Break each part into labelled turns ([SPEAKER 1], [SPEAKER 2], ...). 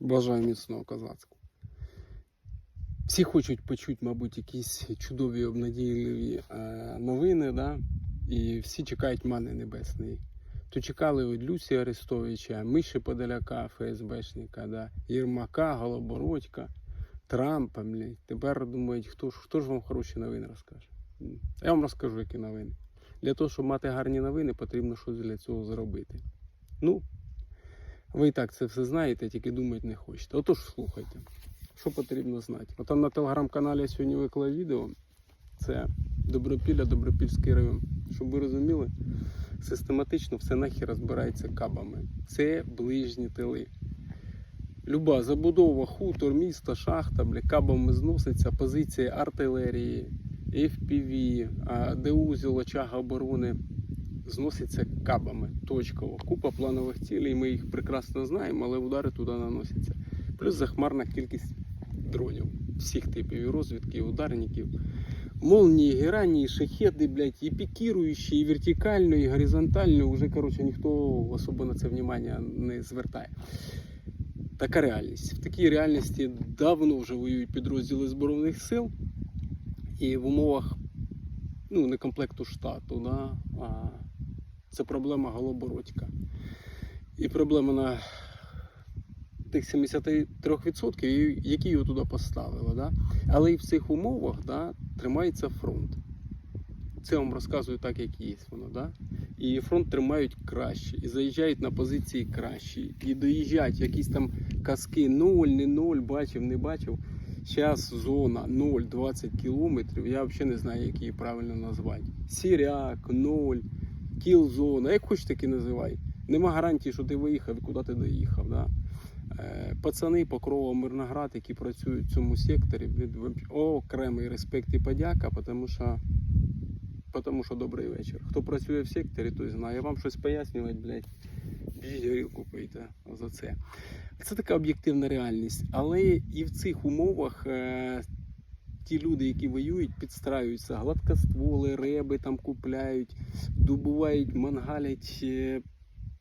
[SPEAKER 1] Бажаю міцного козацьку. Всі хочуть почути, мабуть, якісь чудові обнадійливі е, новини, да? і всі чекають мани небесної. То чекали від Люсі Арестовича, Миші Подоляка, ФСБшника, да? Єрмака, Голобородька, Трампа. Блядь. Тепер думають, хто ж, хто ж вам хороші новини розкаже. Я вам розкажу, які новини. Для того, щоб мати гарні новини, потрібно щось для цього зробити. Ну, ви і так це все знаєте, тільки думати не хочете. Отож, слухайте, що потрібно знати. От там на телеграм-каналі я сьогодні виклав відео. Це Добропілля, Добропільський район. Щоб ви розуміли, систематично все нахер розбирається кабами. Це ближні тили. Люба забудова, хутор, місто, шахта, бля, кабами зноситься, позиції артилерії, FPV, ДУ, зілочага оборони зноситься кабами точково. Купа планових цілей, ми їх прекрасно знаємо, але удари туди наносяться. Плюс захмарна кількість дронів всіх типів і розвідки, і ударників. Молнії, герані, шахеди, блядь, і пікіруючі, і вертикально, і горизонтально. Уже, коротше, ніхто особо на це внимання не звертає. Така реальність. В такій реальності давно вже воюють підрозділи Збройних сил. І в умовах ну, не комплекту штату, да, а це проблема Голобородька. І проблема на тих 73%, які його туди поставили. Да? Але і в цих умовах да, тримається фронт. Це вам розказую так, як є воно. Да? І фронт тримають краще, і заїжджають на позиції кращі, і доїжджають якісь там казки 0, не 0, бачив, не бачив. Зараз зона 0,20 кілометрів, я взагалі не знаю, як її правильно назвати. Сіряк, 0, кіл-зона, як хоч таки називай. Нема гарантії, що ти виїхав і куди ти доїхав. Да? Е, Пацани Покрова, Мирноград, які працюють в цьому секторі, окремий респект і подяка, тому що, тому що добрий вечір. Хто працює в секторі, той знає. Вам щось пояснювати, блядь, біжіть горілку пийте за це. Це така об'єктивна реальність. Але і в цих умовах е, ті люди, які воюють, підстраюються. Гладкостволи, реби там купляють, добувають, мангалять. е,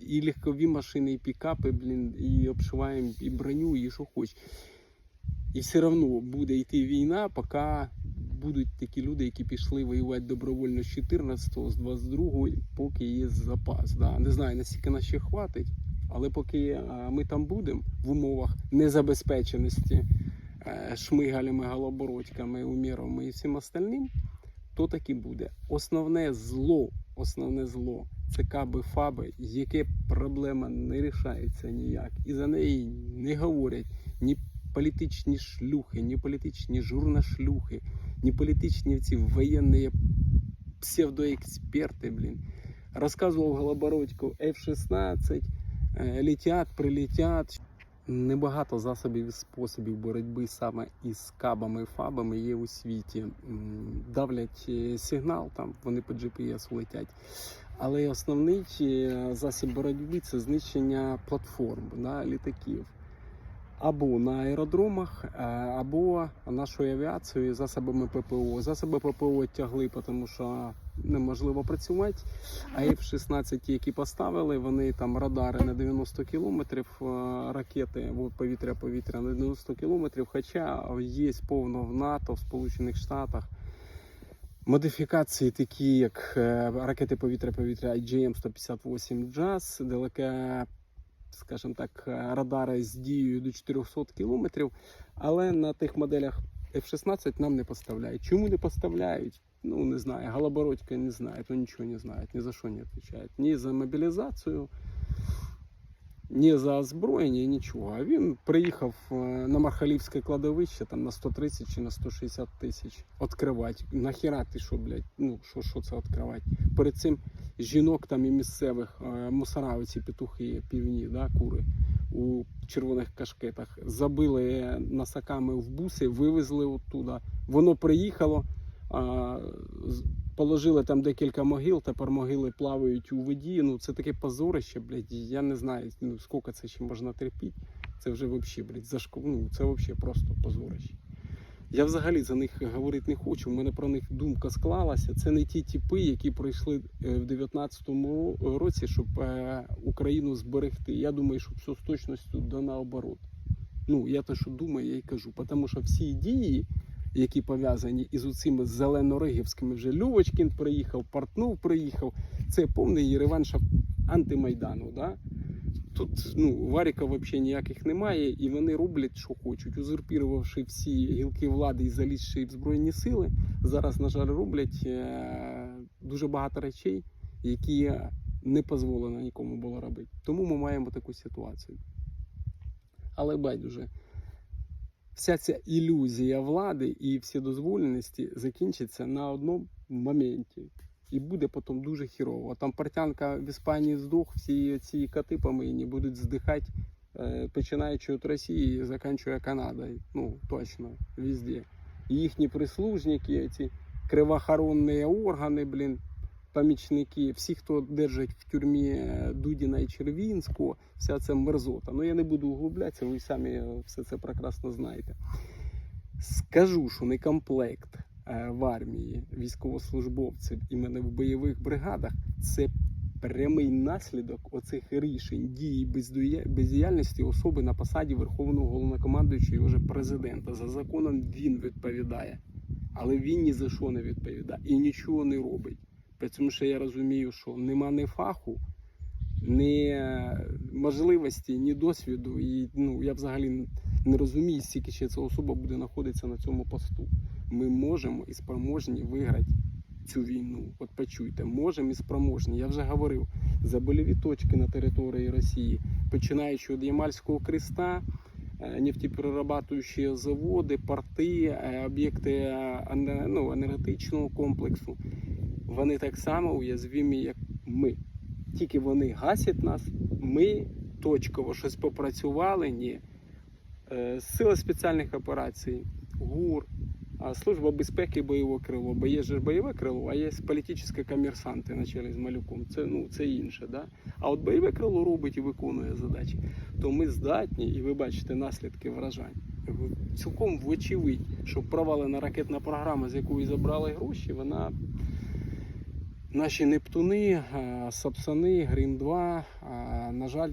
[SPEAKER 1] і легкові машини, і пікапи, блін, і обшиваємо і броню, і що хоч. І все одно буде йти війна, поки будуть такі люди, які пішли воювати добровольно з 14-го, з 22-го, поки є запас. Да. Не знаю, наскільки нас ще хватить, але поки ми там будемо в умовах незабезпеченості шмигалями, голобородьками, умірами і всім остальним, то так і буде. Основне зло, основне зло це каби фаби, яке проблема не рішається ніяк. І за неї не говорять ні політичні шлюхи, ні політичні журнашлюхи, ні політичні ці воєнні псевдоексперти, блін. Розказував Голобородько F-16, е, летять, прилетять. Небагато засобів і способів боротьби саме із кабами і фабами є у світі. Давлять е, сигнал, там вони по GPS летять. Але основний е, засіб боротьби це знищення платформ да, літаків. Або на аеродромах, е, або нашою авіацією, засобами ППО. Засоби ППО тягли, тому що неможливо працювати. А F-16, які поставили, вони там радари на 90 кілометрів, е, ракети повітря-повітря на 90 кілометрів. Хоча є повно в НАТО, в Сполучених Штатах. Модифікації такі, як е, ракети повітря-повітря IGM-158 JAS, далеке, скажімо так, е, радари з дією до 400 кілометрів, але на тих моделях F-16 нам не поставляють. Чому не поставляють? Ну, не знаю. Голобородька не знає, то нічого не знають, ні за що не відповідає. Ні за мобілізацію, ні за озброєння, нічого. А він приїхав е, на Мархалівське кладовище там на 130 чи на 160 тисяч відкривати. Нахіра ти що, блядь? Ну, що, що це відкривати? Перед цим жінок там і місцевих е, мусора, оці петухи півні, да, кури у червоних кашкетах, забили насаками в буси, вивезли оттуда. Воно приїхало. А, положили там декілька могил, тепер могили плавають у воді. Ну це таке позорище, блядь. Я не знаю, ну скільки це ще можна терпіти. Це вже взагалі, блядь, зашко... ну, це взагалі просто позорище. Я взагалі за них говорити не хочу. У мене про них думка склалася. Це не ті типи, які прийшли е, в 19-му році, щоб е, Україну зберегти. Я думаю, що все з точністю да наоборот. Ну, я те, що думаю, я й кажу. Тому що всі дії, які пов'язані із цими зеленоригівськими, вже Льовочкін приїхав, Портнов приїхав, це повний реванш антимайдану. Да? Тут ну, варіка взагалі ніяких немає, і вони роблять, що хочуть, узурпірувавши всі гілки влади і залізши в Збройні сили. Зараз, на жаль, роблять е- дуже багато речей, які не дозволено нікому було робити. Тому ми маємо таку ситуацію. Але байдуже, вся ця ілюзія влади і вседозволеності закінчиться на одному моменті. І буде потім дуже хірово. Там портянка в Іспанії здох, всі ці коти помийні будуть здихати, е, починаючи від Росії і закінчує Канадою. Ну, точно, везде. І їхні прислужники, ці кривохоронні органи, блін, помічники, всі, хто держать в тюрмі е, Дудіна і Червінського, вся ця мерзота. Ну я не буду углублятися, ви самі все це прекрасно знаєте. Скажу, що не комплект е, в армії військовослужбовців іменно в бойових бригадах це прямий наслідок оцих рішень дії бездіяльності особи на посаді Верховного головнокомандуючого і вже президента. За законом він відповідає, але він ні за що не відповідає і нічого не робить. Цьому що я розумію, що нема ні фаху, ні можливості, ні досвіду. І ну, я взагалі не розумію, скільки ще ця особа буде знаходитися на цьому посту. Ми можемо і спроможні виграти цю війну. От почуйте, можемо і спроможні. Я вже говорив за больові точки на території Росії, починаючи від Ямальського креста. е, Нефтеперерабатуючі заводи, порти, е, об'єкти е, ну, енергетичного комплексу, вони так само уязвимі, як ми. Тільки вони гасять нас, ми точково щось попрацювали, ні. Е, Сили спеціальних операцій, ГУР, Служба безпеки бойове крило. Бо є ж бойове крило, а є політичні комерсанти на чолі з малюком. Це, ну, це інше. Да? А от бойове крило робить і виконує задачі. То ми здатні, і ви бачите наслідки вражань. Цілком вочевидь, що провалена ракетна програма, з якої забрали гроші, вона наші Нептуни, е, Сапсани, Грім 2, е, на жаль,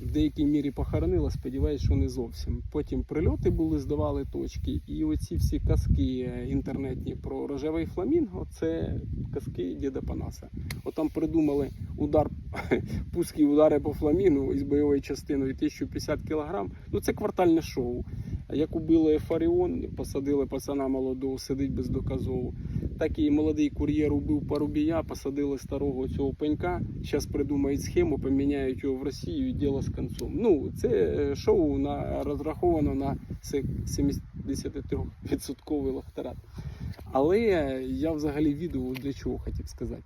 [SPEAKER 1] в деякій мірі похоронила, сподіваюся, що не зовсім. Потім прильоти були, здавали точки, і оці всі казки е, інтернетні про рожевий фламінго це казки діда Панаса. От там придумали удар, пуски удари по фламінгу із бойовою частиною 1050 кг. Ну це квартальне шоу. Як убили Фаріон, посадили пацана молодого, сидить бездоказово. Так і молодий кур'єр убив парубія, посадили старого цього пенька. Зараз придумають схему, поміняють його в Росію і діло з концом. Ну, це е, шоу на, розраховано на 73% лохтарат. Але я взагалі відео для чого хотів сказати.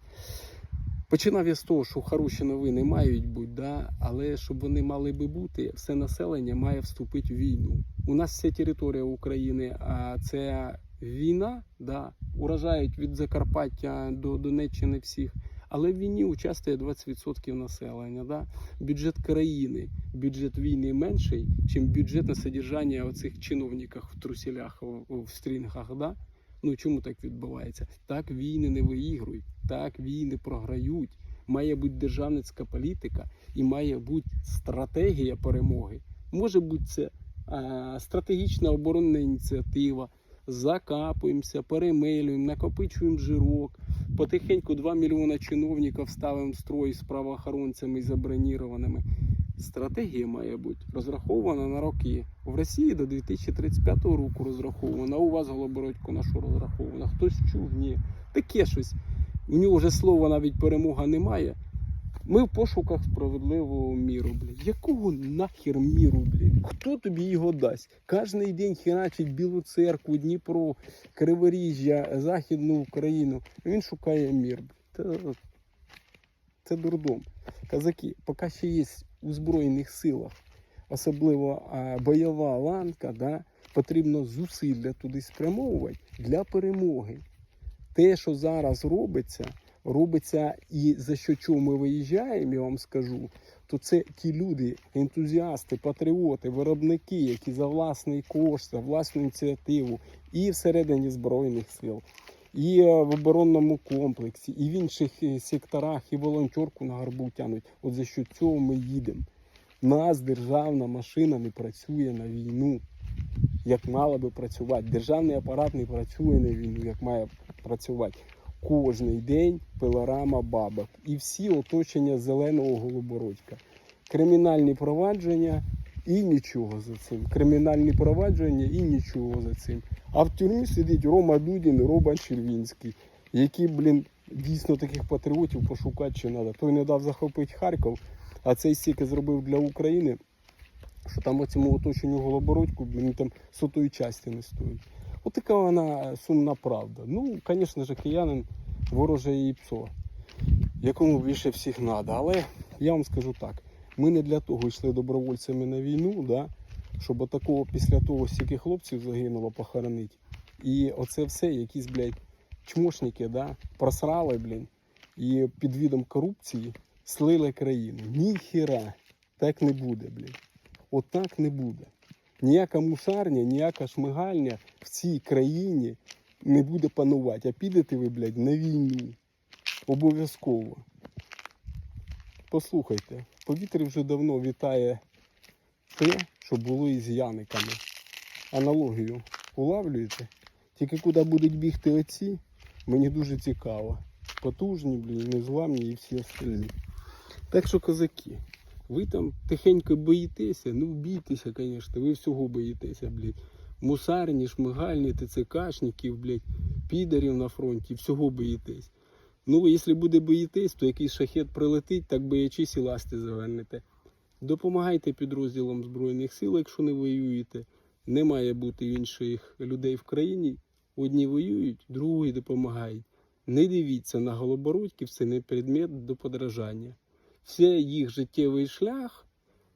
[SPEAKER 1] Починав я з того, що хороші новини мають бути, да? але щоб вони мали би бути, все населення має вступити в війну. У нас вся територія України, а це війна, да? уражають від Закарпаття до Донеччини всіх. Але в війні участвує 20% населення. Да? Бюджет країни, бюджет війни менший, ніж бюджет на содержання оцих чиновників в труселях, в, стрінгах. Да? Ну чому так відбувається? Так війни не виігрують, так війни програють. Має бути державницька політика і має бути стратегія перемоги. Може бути це а, стратегічна оборонна ініціатива. Закапуємося, перемилюємо, накопичуємо жирок. Потихеньку 2 мільйона чиновників ставимо в строй з правоохоронцями і забронірованими. Стратегія має бути розрахована на роки. В Росії до 2035 року розрахована. У вас Голобородько на що розрахована? Хтось чув? Ні. Таке щось. У нього вже слова навіть перемога немає. Ми в пошуках справедливого міру, блін. Якого нахер міру, блін? Хто тобі його дасть? Кожний день херачить Білу церкву, Дніпро, Криворіжжя, Західну Україну. Він шукає мір. блін. Та, це дурдом. Казаки, поки ще є у Збройних силах, особливо а, бойова ланка, да, потрібно зусилля туди спрямовувати для перемоги. Те, що зараз робиться, робиться і за що чого ми виїжджаємо, я вам скажу, то це ті люди, ентузіасти, патріоти, виробники, які за власний кошт, за власну ініціативу і всередині Збройних сил, і е, в оборонному комплексі, і в інших е, секторах, і волонтерку на гарбу тянуть. От за що цього ми їдемо. нас державна машина не працює на війну, як мала би працювати. Державний апарат не працює на війну, як має працювати. Кожний день пилорама бабок. І всі оточення зеленого голобородька. Кримінальні провадження і нічого за цим. Кримінальні провадження і нічого за цим. А в тюрмі сидить Рома Дудін Робан Червінський, які, блін, дійсно таких патріотів пошукати ще треба. Той не дав захопити Харків, а цей стільки зробив для України, що там оцьому оточенню Голобородьку, блін, там сотої часті не стоїть. От така вона сумна правда. Ну, звісно ж, киянин вороже псо, якому більше всіх треба. Але я вам скажу так: ми не для того йшли добровольцями на війну, да, щоб отакого після того стільки хлопців загинуло похоронити. І оце все, якісь, блядь, чмошники, да, просрали, блін, і під видом корупції слили країну. Ніхіра, так не буде, блін. От так не буде. Ніяка мусарня, ніяка шмигальня в цій країні не буде панувати. А підете ви, блядь, на війну. Обов'язково. Послухайте, в повітрі вже давно вітає те, що було із Яниками. Аналогію улавлюєте? Тільки куди будуть бігти оці, мені дуже цікаво. Потужні, блін, незламні і всі остальні. Так що, козаки, ви там тихенько боїтеся, ну бійтеся, звісно, ви всього боїтеся, блядь. Мусарні, шмигальні, ТЦКшників, блядь, підарів на фронті, всього боїтесь. Ну, якщо буде боїтесь, то якийсь шахет прилетить, так боячись і ласти завернете. Допомагайте підрозділам Збройних сил, якщо не воюєте. Не має бути інших людей в країні. Одні воюють, другі допомагають. Не дивіться на голобородьків, це не предмет до подражання. Все їх життєвий шлях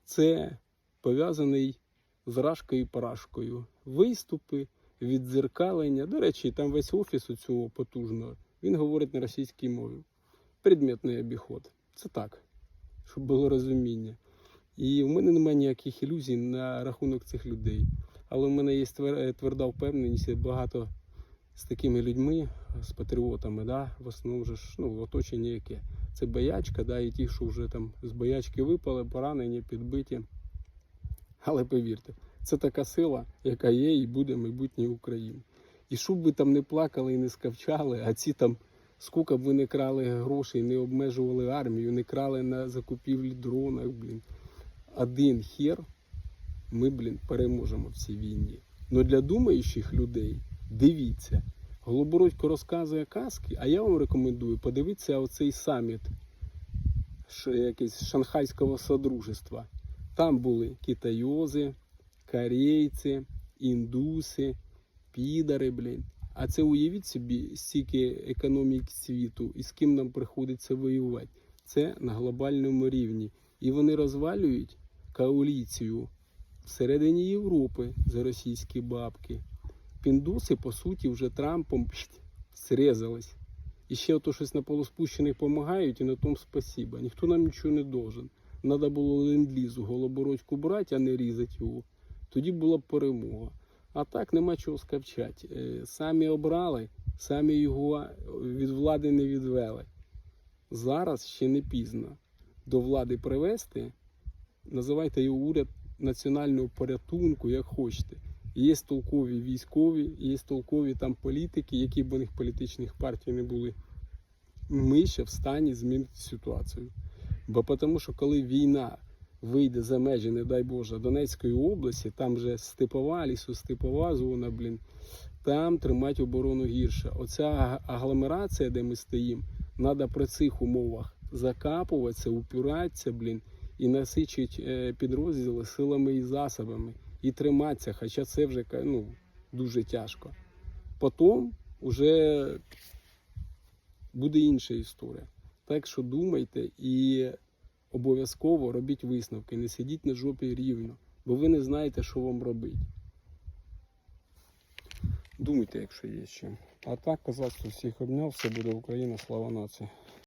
[SPEAKER 1] це пов'язаний з рашкою і парашкою. Виступи, віддзеркалення. До речі, там весь офіс у цього потужного, він говорить на російській мові. Предметний обіход. Це так, щоб було розуміння. І в мене немає ніяких ілюзій на рахунок цих людей. Але в мене є тверда впевненість, багато з такими людьми, з патріотами, да, в основному же ж, ну, оточення яке. Це боячка, да, і ті, що вже там з боячки випали, поранені, підбиті. Але повірте, це така сила, яка є і буде майбутнє України. І щоб ви там не плакали і не скавчали, а ці там, скільки б ви не крали грошей, не обмежували армію, не крали на закупівлі дронах, блін. Один хер, ми, блін, переможемо в цій війні. Ну для думаючих людей, дивіться, Голобородько розказує казки, а я вам рекомендую подивитися оцей саміт якийсь Шанхайського Содружества. Там були китайози, корейці, індуси, підари, блін. А це уявіть собі, стільки економік світу і з ким нам приходиться воювати. Це на глобальному рівні. І вони розвалюють коаліцію всередині Європи за російські бабки. Піндуси, по суті, вже Трампом пшт, срезались. І ще ото щось на полуспущених допомагають, і на тому спасіба. Ніхто нам нічого не должен. Надо було ленд-лізу голобородьку брати, а не різати його. Тоді була б перемога. А так нема чого скавчати. Е, Самі обрали, самі його від влади не відвели. Зараз ще не пізно до влади привести. Називайте його уряд національного порятунку, як хочете. Є толкові військові, є толкові там політики, які б у них політичних партій не були. Ми ще в стані змінити ситуацію. Бо тому, що коли війна вийде за межі, не дай Боже, Донецької області, там вже степова, лісостепова зона, блін, там тримати оборону гірше. Оця агломерація, де ми стоїмо, треба при цих умовах закапуватися, упиратися, блін, і насичити е, підрозділи силами і засобами, і триматися, хоча це вже ну, дуже тяжко. Потім вже буде інша історія. Так що думайте і обов'язково робіть висновки, не сидіть на жопі рівно, бо ви не знаєте, що вам робити. Думайте, якщо є чим. А так, козацтво всіх обняв, все буде Україна, слава нації.